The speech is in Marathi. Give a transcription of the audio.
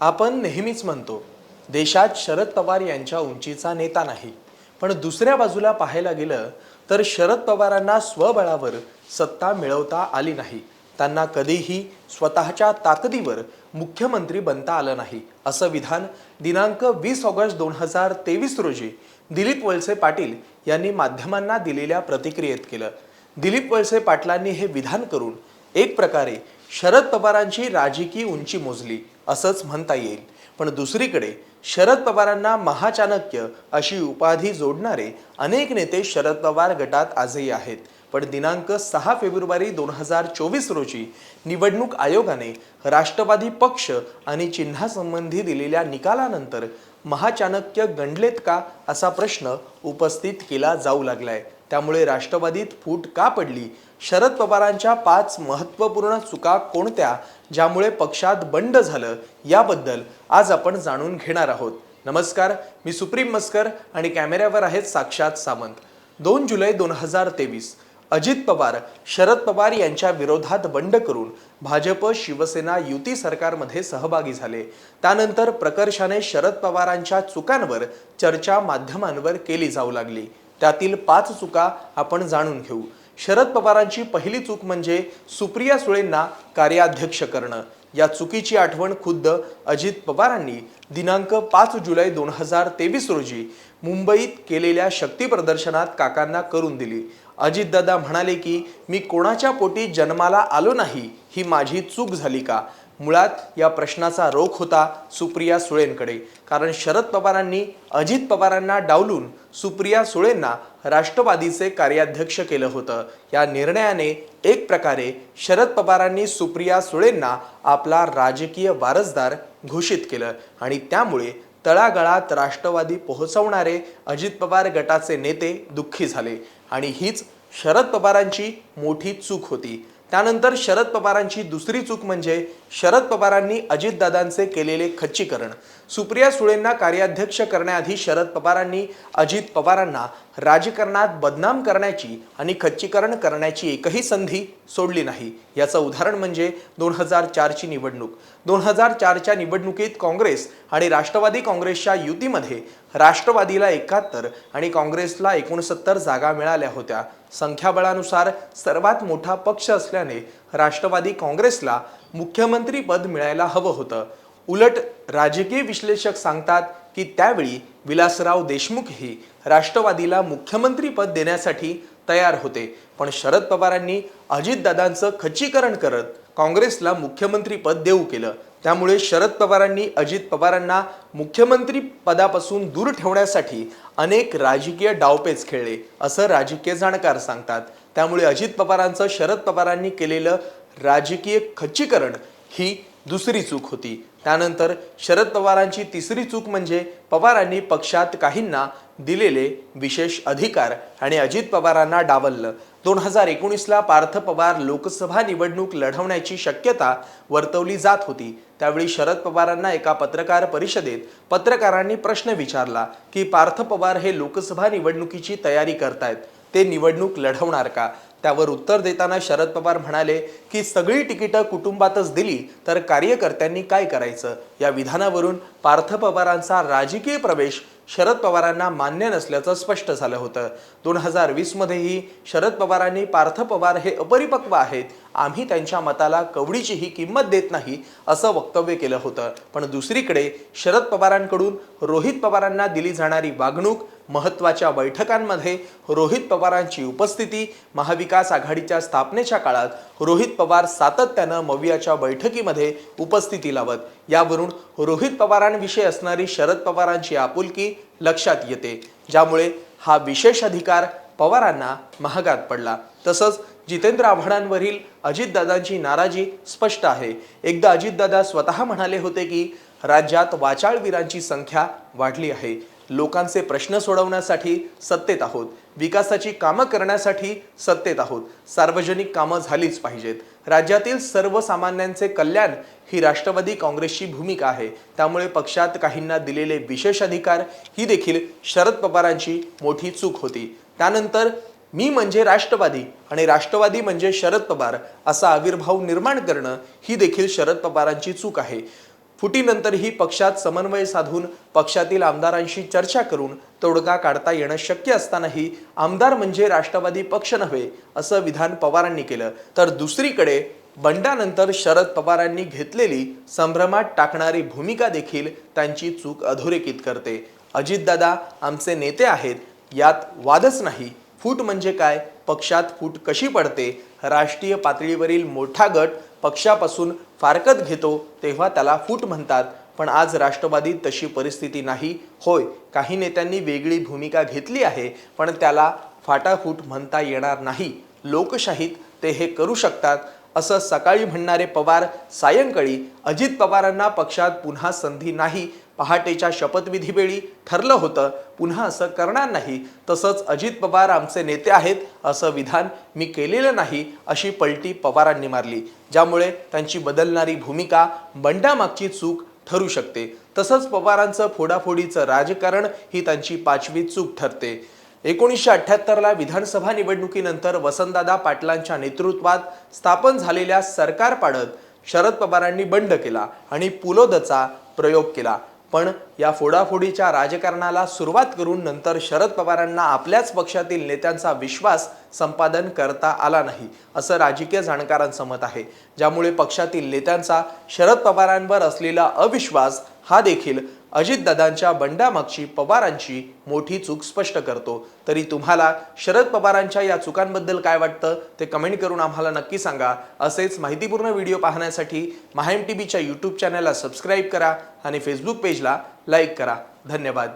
आपण नेहमीच म्हणतो देशात शरद पवार यांच्या उंचीचा नेता नाही. पण दुसऱ्या बाजूला पाहायला गेलं तर शरद पवारांना स्वबळावर सत्ता मिळवता आली नाही. त्यांना कधीही स्वतःच्या ताकदीवर मुख्यमंत्री बनता आलं नाही असं विधान दिनांक वीस ऑगस्ट दोन हजार तेवीस रोजी दिलीप वळसे पाटील यांनी माध्यमांना दिलेल्या प्रतिक्रियेत केलं. दिलीप वळसे पाटलांनी हे विधान करून एक प्रकारे शरद पवारांची राजकीय उंची मोजली असंच म्हणता येईल. पण दुसरीकडे शरद पवारांना महाचाणक्य अशी उपाधी जोडणारे अनेक नेते शरद पवार गटात आजही आहेत. पण दिनांक सहा फेब्रुवारी दोन हजार चोवीस रोजी निवडणूक आयोगाने राष्ट्रवादी पक्ष आणि चिन्हासंबंधी दिलेल्या निकालानंतर महाचाणक्य गणलेत का असा प्रश्न उपस्थित केला जाऊ लागलाय. त्यामुळे राष्ट्रवादीत फूट का पडली? शरद पवारांच्या पाच महत्त्वपूर्ण चुका कोणत्या? ज्यामुळे पक्षात बंड झालं? याबद्दल आज आपण जाणून घेणार आहोत. नमस्कार मी सुप्रीम मस्कर आणि कॅमेऱ्यावर आहेत साक्षात सामंत. दोन जुलै दोन हजार तेवीस अजित पवार शरद पवार यांच्या विरोधात बंड करून भाजप शिवसेना युती सरकारमध्ये सहभागी झाले. त्यानंतर प्रकर्षाने शरद पवारांच्या चुकांवर चर्चा माध्यमांवर केली जाऊ लागली. त्यातील पाच चुका आपण जाणून घेऊ. शरद पवारांची पहिली चूक म्हणजे सुप्रिया सुळेंना कार्याध्यक्ष करणं. या चुकीची आठवण खुद्द अजित पवारांनी दिनांक पाच जुलै दोन हजार तेवीस रोजी मुंबईत केलेल्या शक्ती प्रदर्शनात काकांना करून दिली. अजितदादा म्हणाले की मी कोणाच्या पोटी जन्माला आलो नाही ही माझी चूक झाली का? मुळात या प्रश्नाचा रोख होता सुप्रिया सुळेंकडे. कारण शरद पवारांनी अजित पवारांना डावलून सुप्रिया सुळेंना राष्ट्रवादीचे कार्याध्यक्ष केलं होतं. या निर्णयाने एक प्रकारे शरद पवारांनी सुप्रिया सुळेंना आपला राजकीय वारसदार घोषित केलं. आणि त्यामुळे तळागाळात राष्ट्रवादी पोहोचवणारे अजित पवार गटाचे नेते दुःखी झाले. आणि हीच शरद पवारांची मोठी चूक होती. त्यानंतर शरद पवारांची दुसरी चूक म्हणजे शरद पवारांनी अजितदादांचे केलेले खच्चीकरण. सुप्रिया सुळेंना कार्याध्यक्ष करण्याआधी शरद पवारांनी अजित पवारांना राजकारणात बदनाम करण्याची आणि खच्चीकरण करण्याची एकही संधी सोडली नाही. याचं उदाहरण म्हणजे दोन हजार चारची निवडणूक. दोन हजार चारच्या निवडणुकीत काँग्रेस आणि राष्ट्रवादी काँग्रेसच्या युतीमध्ये राष्ट्रवादीला एकाहत्तर आणि काँग्रेसला एकोणसत्तर जागा मिळाल्या होत्या. संख्याबळानुसार सर्वात मोठा पक्ष असल्याने राष्ट्रवादी काँग्रेसला मुख्यमंत्रीपद मिळायला हवं होतं. उलट राजकीय विश्लेषक सांगतात की त्यावेळी विलासराव देशमुखही राष्ट्रवादीला मुख्यमंत्रीपद देण्यासाठी तयार होते. पण शरद पवारांनी अजितदादांचं खच्चीकरण करत काँग्रेसला मुख्यमंत्रीपद देऊ केलं. त्यामुळे शरद पवारांनी अजित पवारांना मुख्यमंत्री पदापासून दूर ठेवण्यासाठी अनेक राजकीय डावपेच खेळले असं राजकीय जाणकार सांगतात. त्यामुळे अजित पवारांचं शरद पवारांनी केलेलं राजकीय खच्चीकरण ही दुसरी चूक होती. त्यानंतर शरद पवारांची तिसरी चूक म्हणजे पवारांनी पक्षात काहींना दिलेले विशेष अधिकार आणि अजित पवारांना डावललं. दोन हजार एकोणीसला पार्थ पवार लोकसभा निवडणूक लढवण्याची शक्यता वर्तवली जात होती. त्यावेळी शरद पवारांना एका पत्रकार परिषदेत पत्रकारांनी प्रश्न विचारला की पार्थ पवार हे लोकसभा निवडणुकीची तयारी करतायत. ते निवडणूक लढवणार का? त्यावर उत्तर देताना शरद पवार म्हणाले की सगळी तिकीटं कुटुंबातच दिली तर कार्यकर्त्यांनी काय करायचं? या विधानावरून पार्थ पवारांचा राजकीय प्रवेश शरद पवारांना मान्य नसल्याचं स्पष्ट झालं होतं. दोन हजार वीसमध्येही शरद पवारांनी पार्थ पवार हे अपरिपक्व आहेत. आम्ही त्यांच्या मताला कवडीचीही किंमत देत नाही असं वक्तव्य केलं होतं. पण दुसरीकडे शरद पवारांकडून रोहित पवारांना दिली जाणारी वागणूक महत्त्वाच्या बैठकांमध्ये रोहित पवारांची उपस्थिती महाविकास आघाडीच्या स्थापनेच्या काळात रोहित पवार सातत्यानं मवियाच्या बैठकीमध्ये उपस्थिती लावत यावरून रोहित पवारांविषयी असणारी शरद पवारांची आपुलकी लक्षात येते ज्यामुळे हा विशेष अधिकार पवारांना महागात पडला. तसंच जितेंद्र आव्हाडांवरील अजितदादांची नाराजी स्पष्ट आहे. एकदा अजितदादा स्वतः म्हणाले होते की राज्यात वाचाळवीरांची संख्या वाढली आहे. लोकांचे प्रश्न सोडवण्यासाठी सत्तेत आहोत. विकासाची कामं करण्यासाठी सत्तेत आहोत. सार्वजनिक कामं झालीच पाहिजेत. राज्यातील सर्वसामान्यांचे कल्याण ही राष्ट्रवादी काँग्रेसची भूमिका आहे. त्यामुळे पक्षात काहींना दिलेले विशेष अधिकार ही देखील शरद पवारांची मोठी चूक होती. त्यानंतर मी म्हणजे राष्ट्रवादी आणि राष्ट्रवादी म्हणजे शरद पवार असा आविर्भाव निर्माण करणं ही देखील शरद पवारांची चूक आहे. फुटीनंतरही पक्षात समन्वय साधून पक्षातील आमदारांशी चर्चा करून तोडगा काढता येणं शक्य असतानाही आमदार म्हणजे राष्ट्रवादी पक्ष नव्हे असं विधान पवारांनी केलं. तर दुसरीकडे बंडानंतर शरद पवारांनी घेतलेली संभ्रमात टाकणारी भूमिका देखील त्यांची चूक अधोरेखित करते. अजितदादा आमचे नेते आहेत यात वादच नाही. फूट म्हणजे काय? पक्षात फूट कशी पडते? राष्ट्रीय पातळीवरील मोठा गट पक्षापासून फारकत घेतो तेव्हा त्याला फूट म्हणतात. पण आज राष्ट्रवादीत तशी परिस्थिती नाही. होय काही नेत्यांनी वेगळी भूमिका घेतली आहे पण त्याला फाटाफूट म्हणता येणार नाही. लोकशाहीत ते हे करू शकतात. असं सकाळी म्हणणारे पवार सायंकाळी अजित पवारांना पक्षात पुन्हा संधी नाही. पहाटेच्या शपथविधीवेळी ठरलं होतं पुन्हा असं करणार नाही. तसंच अजित पवार आमचे नेते आहेत असं विधान मी केलेलं नाही अशी पलटी पवारांनी मारली. ज्यामुळे त्यांची बदलणारी भूमिका बंडामागची चूक ठरू शकते. तसंच पवारांचं फोडाफोडीचं राजकारण ही त्यांची पाचवी चूक ठरते. एकोणीसशे अठ्ठ्याहत्तरला विधानसभा निवडणुकीनंतर वसंतदादा पाटलांच्या नेतृत्वात स्थापन झालेल्या सरकार पाडत शरद पवारांनी बंड केला आणि पुलोदचा प्रयोग केला. पण या फोडाफोडीच्या राजकारणाला सुरुवात करून नंतर शरद पवारांना आपल्याच पक्षातील नेत्यांचा विश्वास संपादन करता आला नाही असं राजकीय जाणकारांचं मत आहे ज्यामुळे पक्षातील नेत्यांचा शरद पवारांवर असलेला अविश्वास हा देखील अजितदादांच्या बंडामागची पवारांची मोठी चूक स्पष्ट करतो. तरी तुम्हाला शरद पवारांच्या या चुकांबद्दल काय वाटतं? ते कमेंट करून आम्हाला नक्की सांगा. असेच माहितीपूर्ण व्हिडिओ पाहण्यासाठी माहेम टी व्हीच्या यूट्यूब चॅनलला सबस्क्राईब करा आणि फेसबुक पेजला लाईक करा. धन्यवाद.